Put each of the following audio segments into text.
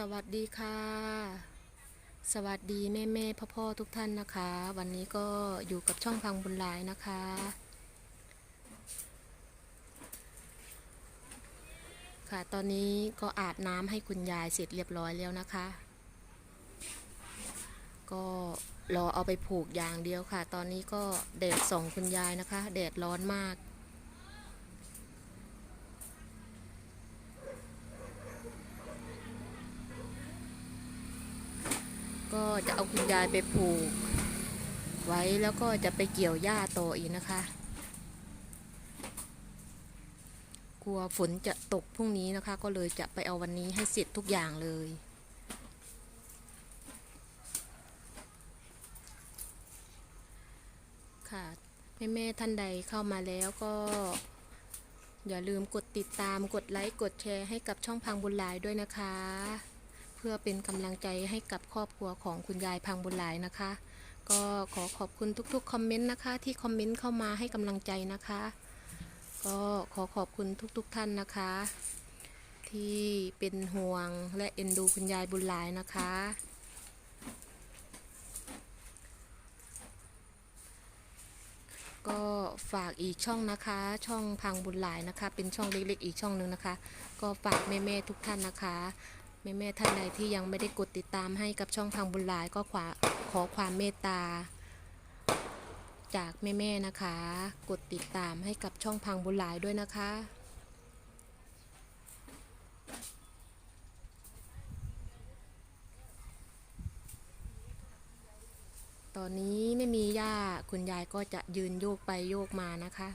สวัสดีค่ะ สวัสดีแม่แม่พ่อพ่อๆทุกท่านนะคะ วันนี้ก็อยู่กับช่องพังบุญหลายนะคะ ค่ะตอนนี้ก็อาบน้ำให้คุณยายเสร็จเรียบร้อยแล้วนะคะ ก็รอเอาไปผูกอย่างเดียวค่ะ ตอนนี้ก็แดดส่องคุณยายนะคะแดดร้อนมาก ก็จะเอาคุณยายไปผูก ไว้แล้วก็จะไปเกี่ยวหญ้าต่ออีกนะคะ กลัวฝนจะตกพรุ่งนี้นะคะ ก็เลยจะไปเอาวันนี้ให้เสร็จทุกอย่างเลยค่ะแม่แม่ๆท่านใดเข้ามาแล้วก็ อย่าลืมกดติดตามกดไลค์ กดแชร์ให้กับช่องพังบุญหลายด้วยนะคะ พื่อเป็นกำลังใจให้กับครอบครัวของคุณยายพังบุญหลายนะคะ ก็ขอขอบคุณทุกๆคอมเมนต์นะคะ ที่คอมเมนต์เข้ามาให้กำลังใจนะคะ ก็ขอขอบคุณทุกๆท่านนะคะ ที่เป็นห่วงและเอ็นดูคุณยายบุญหลายนะคะก็ฝากอีกช่องนะคะ ช่องพังบุญหลายนะคะ เป็นช่องเล็กๆ อีกช่องหนึ่งนะคะ ก็ฝากแม่ๆทุกท่านนะคะ ม่แม่ๆท่านใดที่ยังไม่ได้กดติดตามให้กับช่องพังบุญหลายก็ขอขอความเมตตา จากแม่แม่ๆนะคะ กดติดตามให้กับช่องพังบุญหลายด้วยนะคะ ตอนนี้ไม่มีย่าคุณยายก็จะยืนโยกไปโยกมานะคะ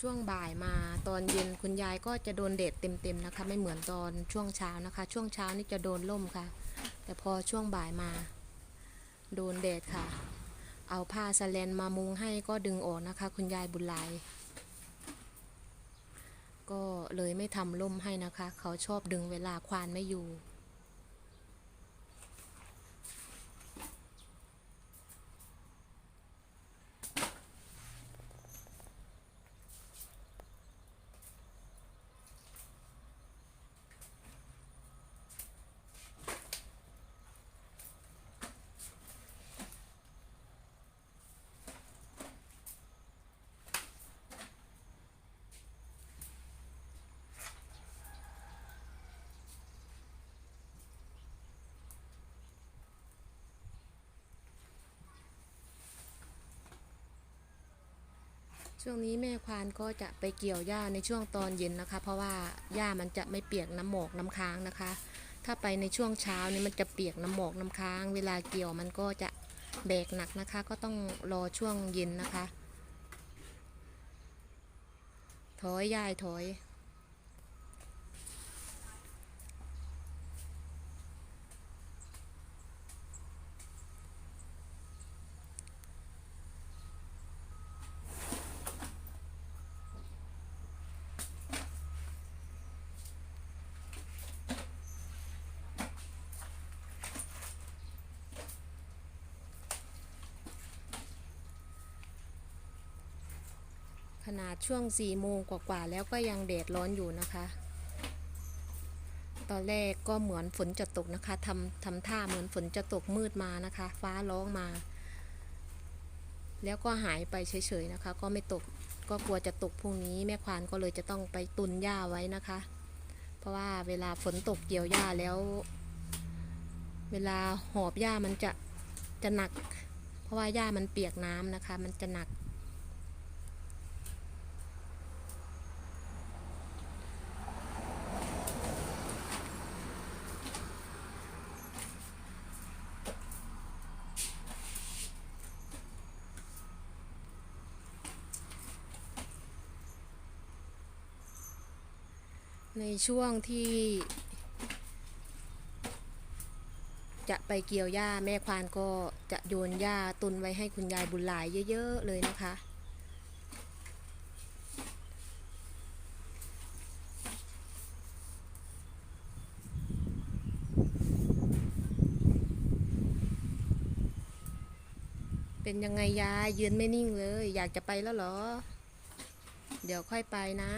ช่วงบ่ายมาตอนเย็นคุณยายก็จะโดนแดดเต็มๆนะคะ ไม่เหมือนตอนช่วงเช้านะคะ ช่วงเช้านี่จะโดนล่มค่ะ แต่พอช่วงบ่ายมา โดนแดดค่ะ เอาผ้าสแลนมามุงให้ก็ดึงออกนะคะ คุณยายบุญหลายก็เลยไม่ทำล่มให้นะคะ เขาชอบดึงเวลาควานไม่อยู่ ช่วงนี้แม่ควานก็จะไปเกี่ยวหญ้าในช่วงตอนเย็นนะคะ เพราะว่าหญ้ามันจะไม่เปียกน้ำหมอกน้ำค้างนะคะ ถ้าไปในช่วงเช้านี่มันจะเปียกน้ำหมอกน้ำค้าง เวลาเกี่ยวมันก็จะแบกหนักนะคะ ก็ต้องรอช่วงเย็นนะคะ ถอยยายถอย ขนาดช่วง4ี่โมงกว่าๆแล้วก็ยังแดดร้อนอยู่นะคะ ตอนแรกก็เหมือนฝนจะตกนะคะทำทำท่าเหมือนฝนจะตกมืดมานะคะ ฟ้าร้องมา แล้วก็หายไปเฉยๆนะคะ ก็ไม่ตกก็กลัวจะตกพรุ่งนี้แม่ควานก็เลยจะต้องไปตุนหญ้าไว้นะคะ เพราะว่าเวลาฝนตกเกี่ยวหญ้าแล้ว เวลาหอบหญ้ามันจะจะหนัก เพราะว่าหญ้ามันเปียกน้ำนะคะ มันจะหนัก ในช่วงที่ จะไปเกี่ยวหญ้าแม่ควานก็จะโยนหญ้าตุนไว้ให้คุณยายบุญหลายเยอะ ๆ เลยนะคะ เป็นยังไงยายยืนไม่นิ่งเลย อยากจะไปแล้วเหรอ เดี๋ยวค่อยไปนะ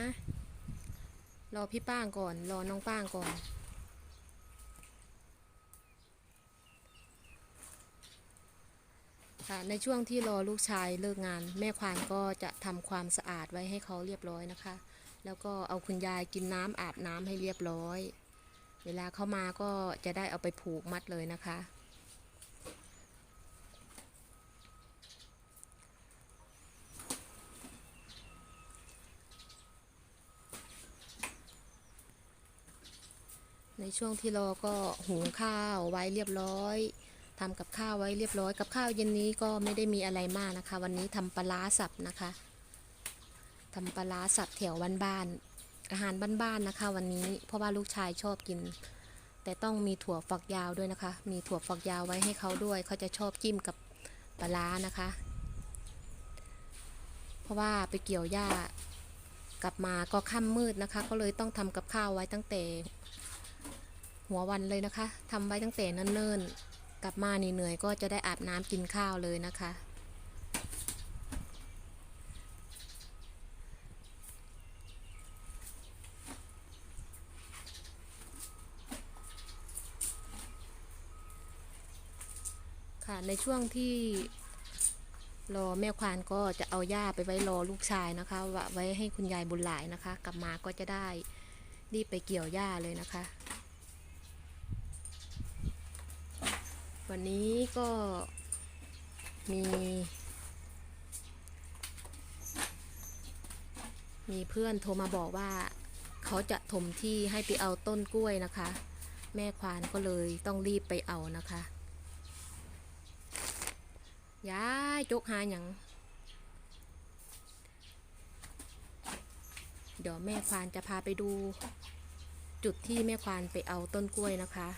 รอพี่ป้างก่อน รอน้องป้างก่อน ค่ะ ในช่วงที่รอลูกชายเลิกงาน แม่ควานก็จะทำความสะอาดไว้ให้เขาเรียบร้อยนะคะ แล้วก็เอาคุณยายกินน้ำอาบน้ำให้เรียบร้อย เวลาเข้ามาก็จะได้เอาไปผูกมัดเลยนะคะ ในช่วงที่รอก็หุงข้าวไว้เรียบร้อยทำกับข้าวไว้เรียบร้อย กับข้าวเย็นนี้ก็ไม่ได้มีอะไรมากนะคะ วันนี้ทำปลาร้าสับนะคะทำปลาร้าสับแถวบ้านๆอาหารบ้านๆนะคะ วันนี้เพราะว่าลูกชายชอบกิน แต่ต้องมีถั่วฝักยาวด้วยนะคะ มีถั่วฝักยาวไว้ให้เขาด้วย เขาจะชอบจิ้มกับปลาร้านะคะ เพราะว่าไปเกี่ยวหญ้ากลับมาก็ค่ำมืดนะคะ ก็เลยต้องทำกับข้าวไว้ตั้งแต่ หัววันเลยนะคะทำไว้ตั้งแต่เนิ่นๆ กลับมานี่เหนื่อยก็จะได้อาบน้ำกินข้าวเลยนะคะ ค่ะในช่วงที่รอแม่ควานก็จะเอาย่าไปไว้รอลูกชายนะคะวะไว้ให้คุณยายบุญหลายนะคะ กลับมาก็จะได้รีบไปเกี่ยวหญ้าเลยนะคะ วันนี้ก็มี มีเพื่อนโทรมาบอกว่าเขาจะถมที่ให้ไปเอาต้นกล้วยนะคะ แม่ควานก็เลยต้องรีบไปเอานะคะย้ายจกหาหยังเดี๋ยวแม่ควานจะพาไปดู จุดที่แม่ควานไปเอาต้นกล้วยนะคะ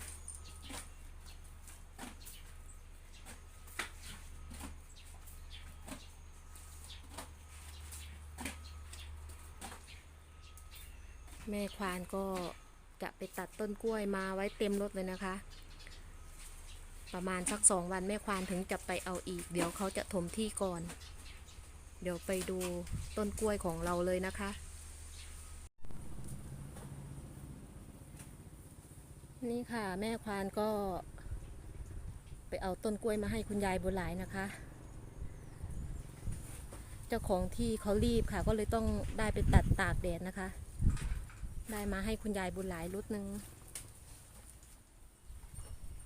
แม่ควานก็จะไปตัดต้นกล้วยมาไว้เต็มรถเลยนะคะ ประมาณสักสองวันแม่ควานถึงจะไปเอาอีก เดี๋ยวเขาจะถมที่ก่อน เดี๋ยวไปดูต้นกล้วยของเราเลยนะคะ นี่ค่ะแม่ควานก็ไปเอาต้นกล้วยมาให้คุณยายบุญหลายนะคะ เจ้าของที่เขารีบค่ะ ก็เลยต้องได้ไปตัดตากแดดนะคะ ได้มาให้คุณยายบุญหลายรุดหนึ่ง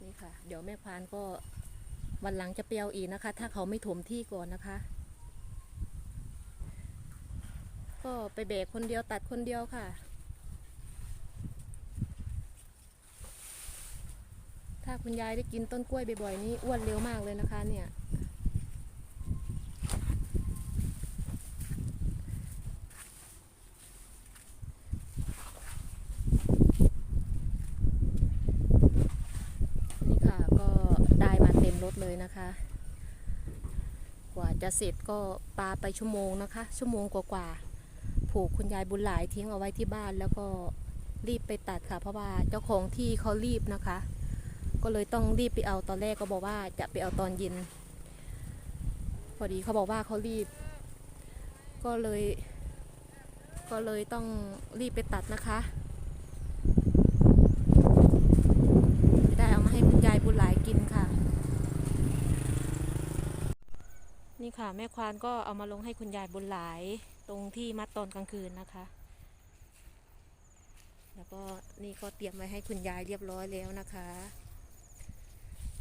นี่ค่ะ เดี๋ยวแม่ควานก็วันหลังจะเปียวอีกนะคะ ถ้าเขาไม่ถมที่ก่อนนะคะ ก็ไปเบรกคนเดียวตัดคนเดียวค่ะ ถ้าคุณยายได้กินต้นกล้วยบ่อยๆนี่อ้วนเร็วมากเลยนะคะ เนี่ย นี่ค่ะก็ได้มาเต็มรถเลยนะคะ กว่า จะเสร็จก็ปาไปชั่วโมงนะคะ ชั่วโมงกว่าๆผูกคุณยายบุญหลายทิ้งเอาไว้ที่บ้านแล้วก็รีบไปตัดค่ะ เพราะว่าเจ้าของที่เขารีบนะคะ ก็เลยต้องรีบไปเอาตอนแรกก็บอกว่าจะไปเอาตอนเย็นพอดีเขาบอกว่าเขารีบ ก็เลย ก็เลยต้องรีบไปตัดนะคะจะได้เอามาให้คุณยายบุญหลายกินค่ะ นี่ค่ะ แม่ควานก็เอามาลงให้คุณยายบุญหลายตรงที่มัดตอนกลางคืนนะคะ แล้วก็นี่ก็เตรียมไว้ให้คุณยายเรียบร้อยแล้วนะคะ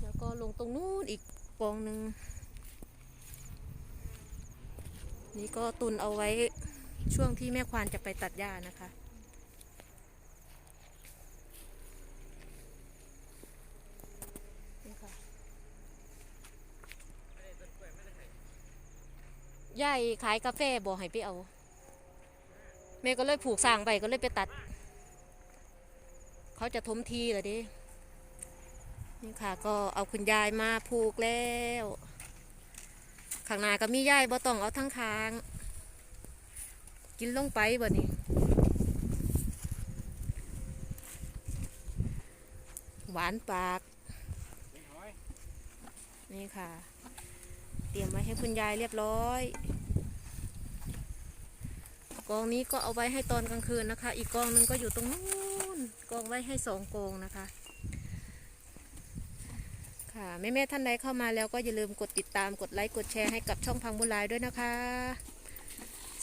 แล้วก็ลงตรงนู้นอีกกองหนึ่งนี่ก็ตุนเอาไว้ช่วงที่แม่ควานจะไปตัดหญ้านะคะ นี่ค่ะ ยายขายกาแฟบอกให้ไปเอา แม่ก็เลยผูกสร้างไปก็เลยไปตัด เขาจะทมทีเหรอดินี่ค่ะ ก็เอาคุณยายมาผูกแล้วข้างหน้าก็มียายบ่ต้องเอาทั้งคาง กินลงไปบ่นี่หวานปาก นี่ค่ะ ตรียมไว้ให้คุณยายเรียบร้อย กองนี้ก็เอาไว้ให้ตอนกลางคืนนะคะ อีกกองหนึงก็อยู่ตรงนู้นกองไว้ให้สองกองนะคะ ค่ะแม่แม่ท่านใดเข้ามาแล้วก็อย่าลืมกดติดตามกดไลค์กดแชร์ให้กับช่องพังบุญลายด้วยนะคะ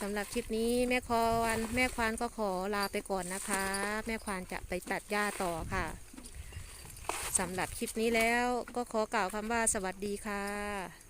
สำหรับคลิปนี้แม่คอนแม่ควานก็ขอลาไปก่อนนะคะ แม่ควานจะไปตัดหญ้าต่อค่ะสำหรับคลิปนี้แล้วก็ขอกล่าวคำว่าสวัสดีค่ะ